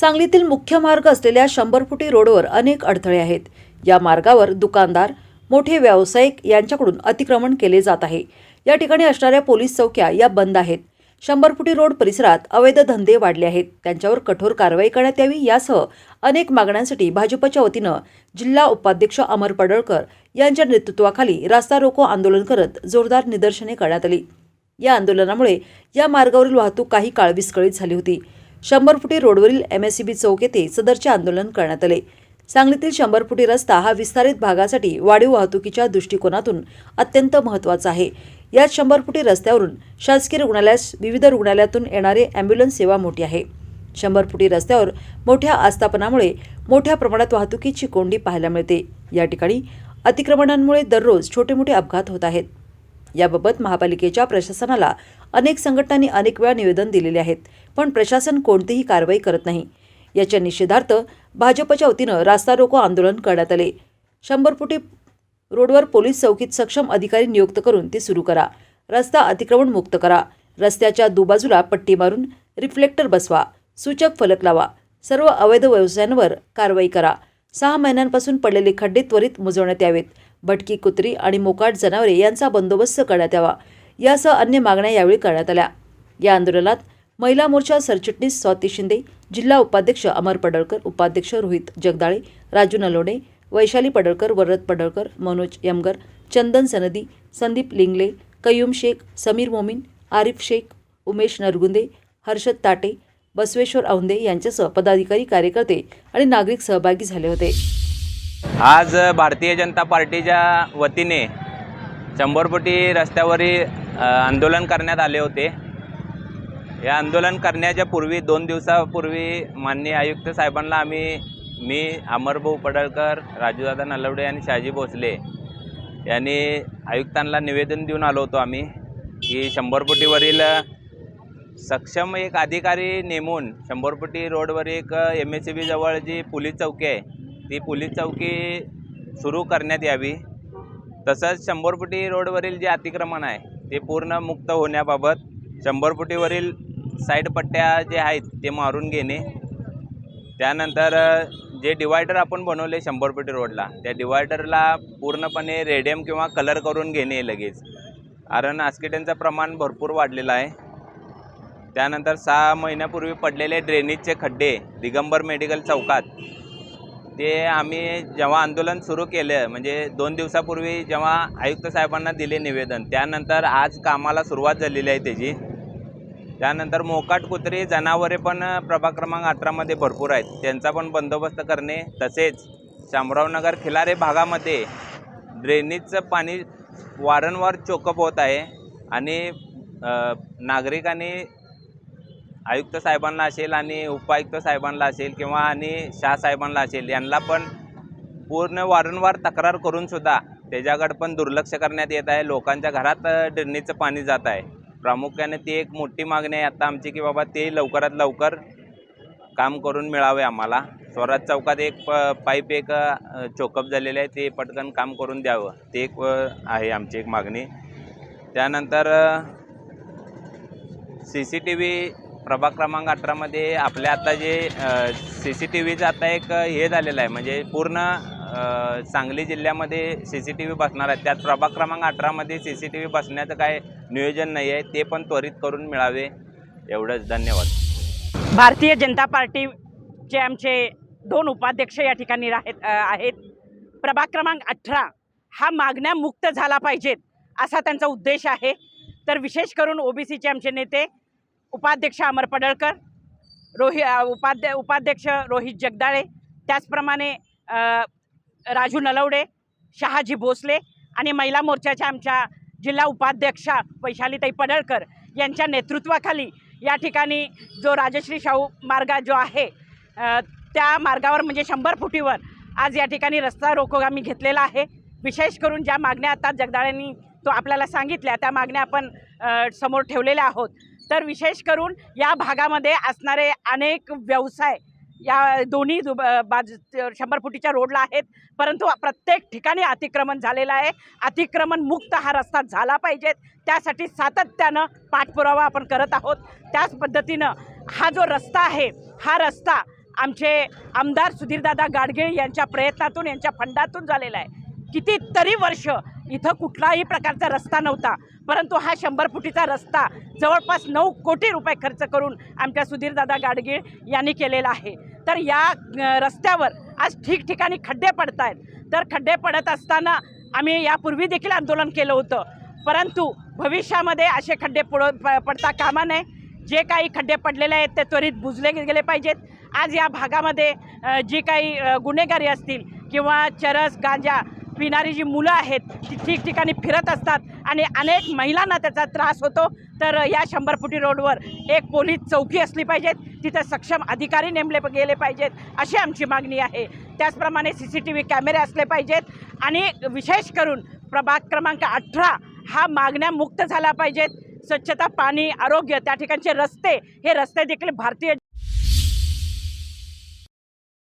सांगलीतील मुख्य मार्ग असलेल्या शंभर फुटी रोडवर अनेक अडथळे आहेत. या मार्गावर दुकानदार मोठे व्यावसायिक यांच्याकडून अतिक्रमण केले जात आहे. या ठिकाणी असणाऱ्या पोलीस चौक्या या बंद आहेत. शंभर फुटी रोड परिसरात अवैध धंदे वाढले आहेत. त्यांच्यावर कठोर कारवाई करण्यात यावी यासह अनेक मागण्यांसाठी भाजपच्या वतीनं जिल्हा उपाध्यक्ष अमर पडळकर यांच्या नेतृत्वाखाली रास्ता रोको आंदोलन करत जोरदार निदर्शने करण्यात आली. या आंदोलनामुळे या मार्गावरील वाहतूक काही काळ विस्कळीत झाली होती. शंभर फुटी रोडवरील एम एस सी बी चौक येथे सदरचे आंदोलन करण्यात आले. सांगलीतील शंभर फुटी रस्ता हा विस्तारित भागासाठी वाढीव वाहतुकीच्या दृष्टिकोनातून अत्यंत महत्त्वाचा आहे. याच शंभर फुटी रस्त्यावरून शासकीय रुग्णालयास विविध रुग्णालयातून येणारे अँब्युलन्स सेवा मोठी आहे. शंभर फुटी रस्त्यावर मोठ्या आस्थापनामुळे मोठ्या प्रमाणात वाहतुकीची कोंडी पाहायला मिळते. या ठिकाणी अतिक्रमणांमुळे दररोज छोटे मोठे अपघात होत आहेत. याबाबत महापालिकेच्या प्रशासनाला अनेक संघटनांनी अनेक वेळा निवेदन दिलेले आहेत पण प्रशासन कोणतीही कारवाई करत नाही. याच्या निषेधार्थ भाजपच्या वतीनं रास्ता रोको आंदोलन करण्यात आले. शंभर फुटी रोडवर पोलीस चौकीत सक्षम अधिकारी नियुक्त करून ते सुरू करा. रस्ता अतिक्रमण मुक्त करा. रस्त्याच्या दुबाजूला पट्टी मारून रिफ्लेक्टर बसवा. सूचक फलक लावा. सर्व अवैध व्यवसायांवर कारवाई करा. सहा महिन्यांपासून पडलेले खड्डे त्वरित मुजवण्यात यावेत. भटकी कुत्री आणि मोकाट जनावरे यांचा बंदोबस्त करण्यात यावा. यासह अन्य मागण्या यावेळी करण्यात आल्या. या आंदोलनात महिला मोर्चा सरचिटणीस स्वाती शिंदे जिल्हा उपाध्यक्ष अमर पडळकर उपाध्यक्ष रोहित जगदाळे राजू नलोडे वैशाली पडळकर वरद पडळकर मनोज यमगर चंदन सनदी संदीप लिंगले कयूम शेख समीर मोमीन आरिफ शेख उमेश नरगुंदे हर्षद ताटे बसवेश्वर औंदे यांच्यासह पदाधिकारी कार्यकर्ते आणि नागरिक सहभागी झाले होते. आज भारतीय जनता पार्टीच्या वतीने शंभरपटी रस्त्यावरील आंदोलन करण्यात आले होते. या आंदोलन करण्याच्या पूर्वी दोन दिवसापूर्वी माननीय आयुक्त साहेबांना आम्ही मी अमरभाऊ पडळकर राजूदादा नलवडे आणि शहाजी भोसले यांनी आयुक्तांना निवेदन देऊन आलो होतो आम्ही की शंभरपटीवरील सक्षम एक अधिकारी नेमून शंभरपटी रोडवर एक एम एस सी बी जवळ जी पोलीस चौकी आहे ती पोलीस चौकी सुरू करण्यात यावी. तसंच शंभर फुटी रोडवरील जे अतिक्रमण आहे ते पूर्ण मुक्त होण्याबाबत शंभर फुटीवरील साईड पट्ट्या जे आहेत ते मारून घेणे. त्यानंतर जे डिवायडर आपण बनवले शंभर फुटी रोडला त्या डिवायडरला पूर्णपणे रेडियम किंवा कलर करून घेणे लगेच. कारण आस्किट्यांचं प्रमाण भरपूर वाढलेलं आहे. त्यानंतर सहा महिन्यापूर्वी पडलेले ड्रेनेजचे खड्डे दिगंबर मेडिकल चौकात ते आम्ही जेव्हा आंदोलन सुरू केलं म्हणजे दोन दिवसापूर्वी जेव्हा आयुक्त साहेबांना दिले निवेदन त्यानंतर आज कामाला सुरुवात झालेली आहे त्याची. त्यानंतर मोकाट कुत्री जनावरे पण प्रभाग क्रमांक अठरामध्ये भरपूर आहेत. त्यांचा पण बंदोबस्त करणे तसेच शामरावनगर खिलारे भागामध्ये ड्रेनेजचं पाणी वारंवार चोकअप होत आहे. आणि नागरिकांनी आयुक्त साहेबांना असेल आणि उपायुक्त साहेबांना असेल किंवा आणि शाह साहेबांना असेल यांना पण पूर्ण वारंवार तक्रार करूनसुद्धा त्याच्याकडे पण दुर्लक्ष करण्यात येत आहे. लोकांच्या घरात डरणीचं ड्रेनेजचं पाणी जात आहे. प्रामुख्याने ती एक मोठी मागणी आहे आता आमची की बाबा ते लवकरात लवकर काम करून मिळावे आम्हाला. स्वराज चौकात एक प पाईप एक चोकअप झालेले आहे ते पटकन काम करून द्यावं. ते एक आहे आमची एक मागणी. त्यानंतर सी सी टी व्ही प्रभाग क्रमांक अठरामध्ये आपल्या आता जे सी सी टी व्हीचं आता एक हे झालेलं आहे. म्हणजे पूर्ण सांगली जिल्ह्यामध्ये सी सी टी व्ही बसणार आहे. त्यात प्रभाग क्रमांक अठरामध्ये सी सी टी व्ही बसण्याचं काय नियोजन नाही आहे. ते पण त्वरित करून मिळावे. एवढंच. धन्यवाद. भारतीय जनता पार्टीचे आमचे दोन उपाध्यक्ष या ठिकाणी राहत आहेत. प्रभाग क्रमांक अठरा हा मागण्या मुक्त झाला पाहिजेत असा त्यांचा उद्देश आहे. तर विशेष करून ओबीसीचे आमचे नेते उपाध्यक्ष अमर पडळकर रोहि उपाध्य उपाध्यक्ष रोहित जगदाळे त्याचप्रमाणे राजू नलवडे शहाजी भोसले आणि महिला मोर्चाच्या आमच्या जिल्हा उपाध्यक्षा वैशालीताई पडळकर यांच्या नेतृत्वाखाली या ठिकाणी जो राजश्री शाहू मार्ग जो आहे त्या मार्गावर म्हणजे शंभर फुटीवर आज या ठिकाणी रस्ता रोको आम्ही घेतलेला आहे. विशेष करून ज्या मागण्या आता जगदाळ्यांनी तो आपल्याला सांगितल्या त्या मागण्या आपण समोर ठेवलेल्या आहोत. तर विशेष करून या भागामध्ये असणारे अनेक व्यवसाय या दोन्ही दु- बाजू शंभर फुटीच्या रोडला आहेत. परंतु प्रत्येक ठिकाणी अतिक्रमण झालेलं आहे. अतिक्रमण मुक्त हा रस्ता झाला पाहिजेत त्यासाठी सातत्यानं पाठपुरावा आपण करत आहोत. त्याच पद्धतीनं हा जो रस्ता आहे हा रस्ता आमचे आमदार सुधीरदादा गाडगीळ यांच्या प्रयत्नातून यांच्या फंडातून झालेला आहे. कितीतरी वर्ष इथं कुठलाही प्रकारचा रस्ता नव्हता. परंतु हा शंभर फुटीचा रस्ता जवळपास नऊ कोटी रुपये खर्च करून आमच्या सुधीरदादा गाडगीळ यांनी केलेला आहे. तर या रस्त्यावर आज ठिकठिकाणी खड्डे पडत आहेत तर खड्डे पडत असताना आम्ही यापूर्वी देखील आंदोलन केलं होतं. परंतु भविष्यामध्ये असे खड्डे पुढ प- पडता कामा नये. जे काही खड्डे पडलेले आहेत ते त्वरित बुजले गेले पाहिजेत. आज या भागामध्ये जी काही गुन्हेगारी असतील किंवा चरस गांजा पिणारी जी मुलं आहेत ती ठिकठिकाणी फिरत असतात आणि अनेक महिलांना त्याचा त्रास होतो. तर या शंभर फुटी रोडवर एक पोलीस चौकी असली पाहिजेत. तिथं सक्षम अधिकारी नेमले गेले पाहिजेत अशी आमची मागणी आहे. त्याचप्रमाणे सी सी टी व्ही कॅमेरे असले पाहिजेत आणि विशेष करून प्रभाग क्रमांक अठरा हा मागण्या मुक्त झाला पाहिजेत. स्वच्छता पाणी आरोग्य त्या ठिकाणचे रस्ते हे रस्ते देखील भारतीय